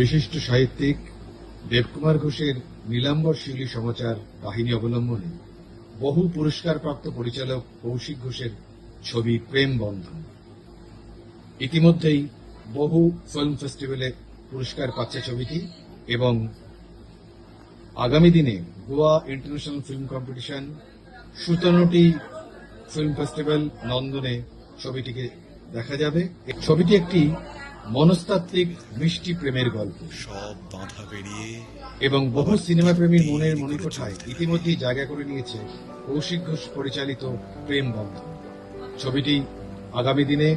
বিশিষ্ট সাহিত্যিক দেবকুমার ঘোষের নীলাম্বর শিউলি সমাচার কাহিনী অবলম্বনে বহু পুরস্কারপ্রাপ্ত পরিচালক কৌশিক ঘোষের ছবি প্রেম বন্ধন। ইতিমধ্যেই বহু ফিল্ম ফেস্টিভ্যালে পুরস্কার পাচ্ছে ছবিটি এবং আগামী দিনে Goa international film competition Sutanuti film festival নন্দনে ছবিটিকে দেখা যাবে। ছবিটি একটি মনস্তাত্ত্বিক মিষ্টি প্রেমের গল্প। সব বাধা পেরিয়ে এবং বহু সিনেমা প্রেমীর মনের মনে কোঠায় ইতিমধ্যেই জায়গা করে নিয়েছে কৌশিক ঘোষ পরিচালিত প্রেম বন্ধ ছবিটি আগামী দিনে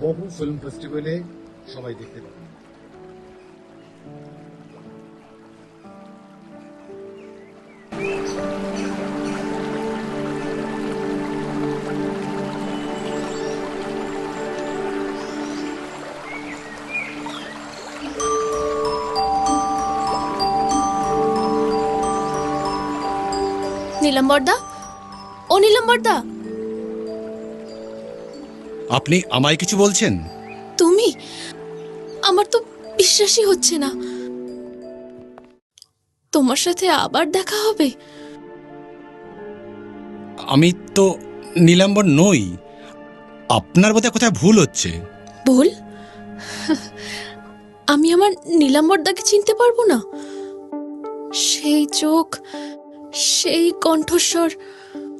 বহু ফিল্ম ফেস্টিভ্যালে সবাই দেখতে পাবে। নীলাম্বরদা ও নীলাম্বরদা আপনি আমায় কিছু বলছেন? তুমি? আমার তো বিশ্বাসই হচ্ছে না। তোমার সাথে আবার দেখা হবে? আমি তো নীলাম্বর নই। আপনার বোধহয় কোথায় ভুল হচ্ছে। ভুল? আমি আমার নীলাম্বরদাকে চিনতে পারব না। সেই চোখ সেই কণ্ঠস্বর।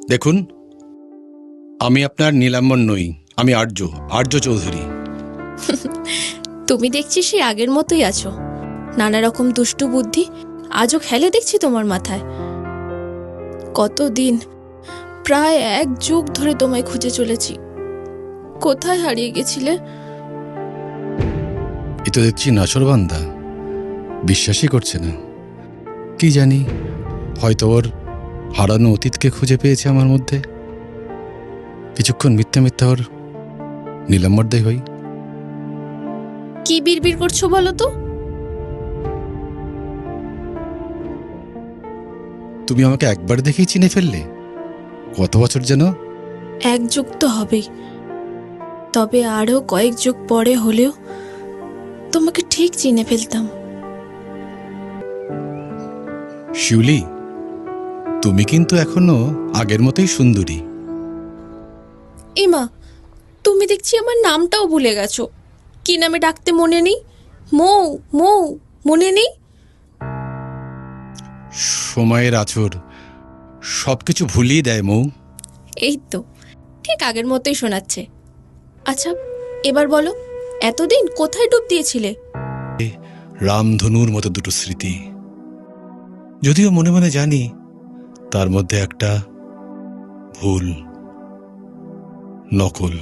দেখুন আমি আপনার নীলাম্বর নই আমি আর্য আর্য চৌধুরী। তুমি দেখছি সেই আগের মতোই আছো। নানা রকম দুষ্টু বুদ্ধি আজও খেলে দেখছি তোমার মাথায়। কতদিন প্রায় এক যুগ ধরে তোমায় খুঁজে চলেছি। কোথায় হারিয়ে গেছিলে? এ তো দেখছি নাচরবান্দা বিশ্বাসই করছে না। কি জানি হয়তো ওর হারানো অতীতকে খুঁজে পেয়েছে আমার মধ্যে। কিছুক্ষণ মিথ্যা মিথ্যা ওর নীলাম্বরদাই হই। কি বিড়বিড় করছ বলো তো? তুমি আমাকে একবার দেখেই চিনে ফেললে। কত বছর যেন? এক যুগ তো হবেই তবে আরও কয়েক যুগ পরে হলেও তোমাকে ঠিক চিনে ফেলতাম। শিউলি তুমি কিন্তু এখনও আগের মতোই সুন্দরী। এমা তুমি দেখছি আমার নামটাও ভুলে গেছো। কি নামে ডাকতে মনে নেই? মৌ মৌ মনে নেই? সময়ের আছর সব কিছু ভুলিয়ে দেয় মৌ। এই তো ঠিক আগের মতোই শোনাচ্ছে। আচ্ছা এবার বলো এতদিন কোথায় ডুব দিয়েছিলে? রামধনুর মতো দুটো স্মৃতি। যদিও মনে মনে জানি তার মধ্যে একটা ভুল নকল।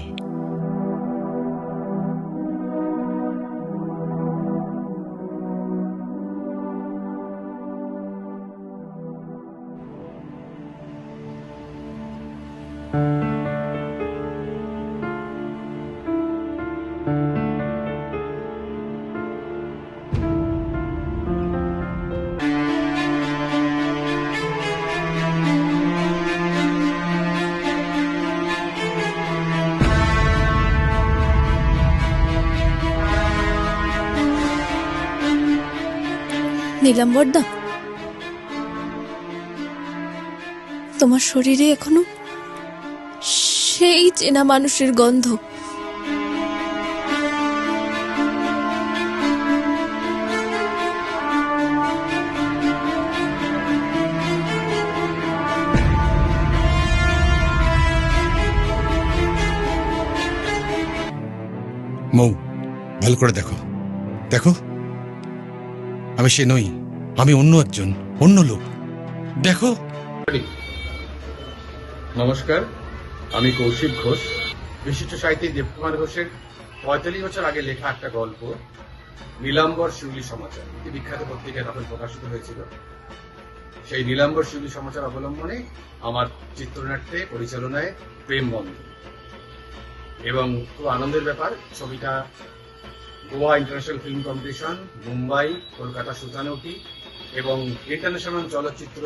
নীলাম্বরদা তোমার শরীরে এখনও সেই চেনা মানুষের গন্ধ। মৌ ভালো করে দেখো। দেখো। আমি সে নই, আমি অন্য একজন, অন্য লোক। দেখো। নমস্কার, আমি কৌশিক ঘোষ। বিশিষ্ট সাহিত্যিক দেবকুমার ঘোষের পঁয়তাল্লিশ বছর আগে লেখা একটা গল্প, নীলাম্বর শিউলি সমাচার। এটি বিখ্যাত পত্রিকায় তখন প্রকাশিত হয়েছিল। সেই নীলাম্বর শিউলি সমাচার অবলম্বনে আমার চিত্রনাট্যে, পরিচালনায় প্রেম বন্ধ এবং খুব আনন্দের ব্যাপার, ছবিটা Goa international film competition Mumbai Kolkata Sutanuti এবং ইন্টারন্যাশনাল চলচ্চিত্র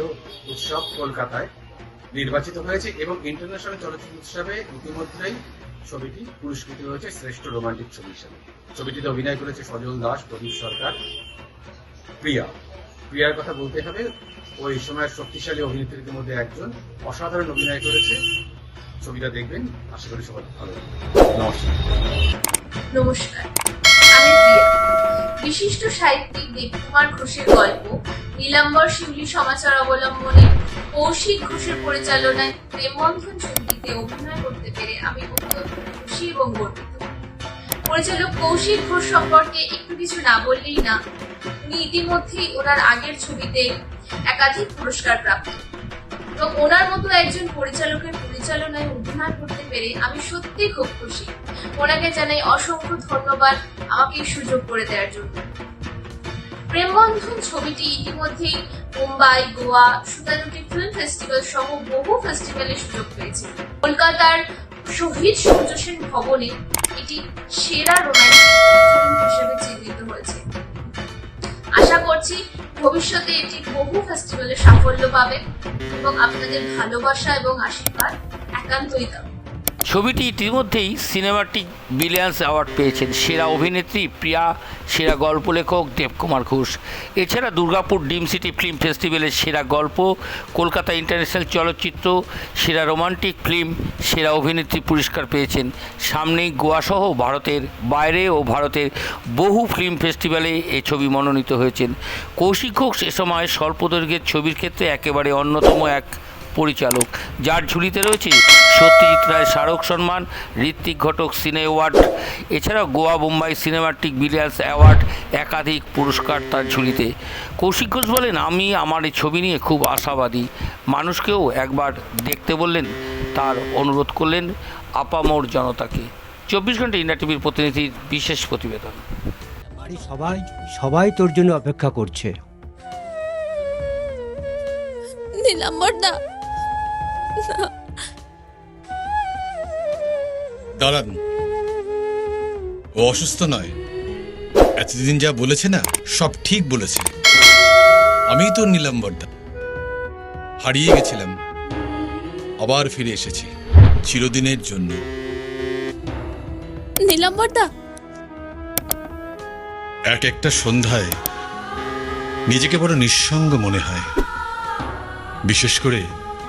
উৎসব কলকাতায় নির্বাচিত হয়েছে এবং ইন্টারন্যাশনাল চলচ্চিত্র উৎসবে ইতিমধ্যেই ছবিটি পুরস্কৃত হয়েছে শ্রেষ্ঠ রোমান্টিক ছবি হিসেবে। ছবিটিতে অভিনয় করেছে সজল দাস প্রদীপ সরকার প্রিয়া। প্রিয়ার কথা বলতে হবে ওই সময়ের শক্তিশালী অভিনেত্রীদের মধ্যে একজন অসাধারণ অভিনয় করেছে। ছবিটা দেখবেন আশা করি সবাই ভালো নমস্কার। নমস্কার। বিশিষ্ট সাহিত্যিক দেবকুমার ঘোষের গল্প, নীলাম্বর শিউলি সমাচার অবলম্বনে কৌশিক ঘোষের পরিচালনায় প্রেমবন্ধন ছবিটিতে অভিনয় করতে পেরে আমি অত্যন্ত খুশি এবং গর্বিত। পরিচালক কৌশিক ঘোষ সম্পর্কে একটু কিছু না বললেই না, উনি ইতিমধ্যেই ওনার আগের ছবিতে একাধিক পুরস্কার প্রাপ্ত। এবং ওনার মতো একজন পরিচালকের পরিচালনায় অভিনয় করতে পেরে আমি সত্যি খুব খুশি। ওনাকে জানাই অসংখ্য ধন্যবাদ। আমাকে সুযোগ করে দেওয়ার জন্য। প্রেমবন্ধন ছবিটি ইতিমধ্যেই মুম্বাই, গোয়া সুতানুটি ফিল্ম ফেস্টিভ্যাল সহ বহু ফেস্টিভ্যালে সুযোগ পেয়েছে। কলকাতার শহীদ সূর্য সেন ভবনে এটি সেরা রোমান্টিক হিসেবে চিহ্নিত হয়েছে। আশা করছি ভবিষ্যতে এটি বহু ফেস্টিভ্যালে সাফল্য পাবে এবং আপনাদের ভালোবাসা এবং আশীর্বাদ একান্তই দাও ছবিটি ইতিমধ্যেই সিনেমাটিক বিলিয়ান্স অ্যাওয়ার্ড পেয়েছেন সেরা অভিনেত্রী প্রিয়া, সেরা গল্প লেখক দেবকুমার ঘোষ। এছাড়া দুর্গাপুর ডিম সিটি ফিল্ম ফেস্টিভ্যালের সেরা গল্প, কলকাতা ইন্টারন্যাশনাল চলচ্চিত্র, সেরা রোমান্টিক ফিল্ম, সেরা অভিনেত্রী পুরস্কার পেয়েছেন। সামনেই গোয়াসহ ভারতের বাইরে ও ভারতের বহু ফিল্ম ফেস্টিভ্যালে এই ছবি মনোনীত হয়েছেন। কৌশিক ঘোষ এ সময় স্বল্পদৈর্ঘ্যের ছবির ক্ষেত্রে একেবারে অন্যতম এক পরিচালক। যার ঝুলিতে রয়েছে সত্যজিৎ রায় স্মারক সম্মান ঋত্বিক ঘটক সিনে অ্যাওয়ার্ড এছাড়াও Goa Mumbai cinematic brilliance award একাধিক পুরস্কার তার ঝুলিতে। কৌশিক ঘোষ বলেন আমি আমার এই ছবি নিয়ে খুব আশাবাদী। মানুষকেও একবার দেখতে বললেন তার অনুরোধ করলেন আপামোর জনতাকে। চব্বিশ ঘণ্টা ইন্ডিয়া টিভির প্রতিনিধির বিশেষ প্রতিবেদন। বাড়ির সবাই সবাই তোর জন্য অপেক্ষা করছে। নীলাম্বর দা দাঁড়ান। ও অসুস্থ নয়। এতদিন যা বলেছে না সব ঠিক বলেছে। আমি তো নিলাম বর্দা। হারিয়ে গেছিলাম। আবার ফিরে এসেছি চিরদিনের জন্য। এক একটা সন্ধ্যায় নিজেকে বড় নিঃসঙ্গ মনে হয়। বিশেষ করে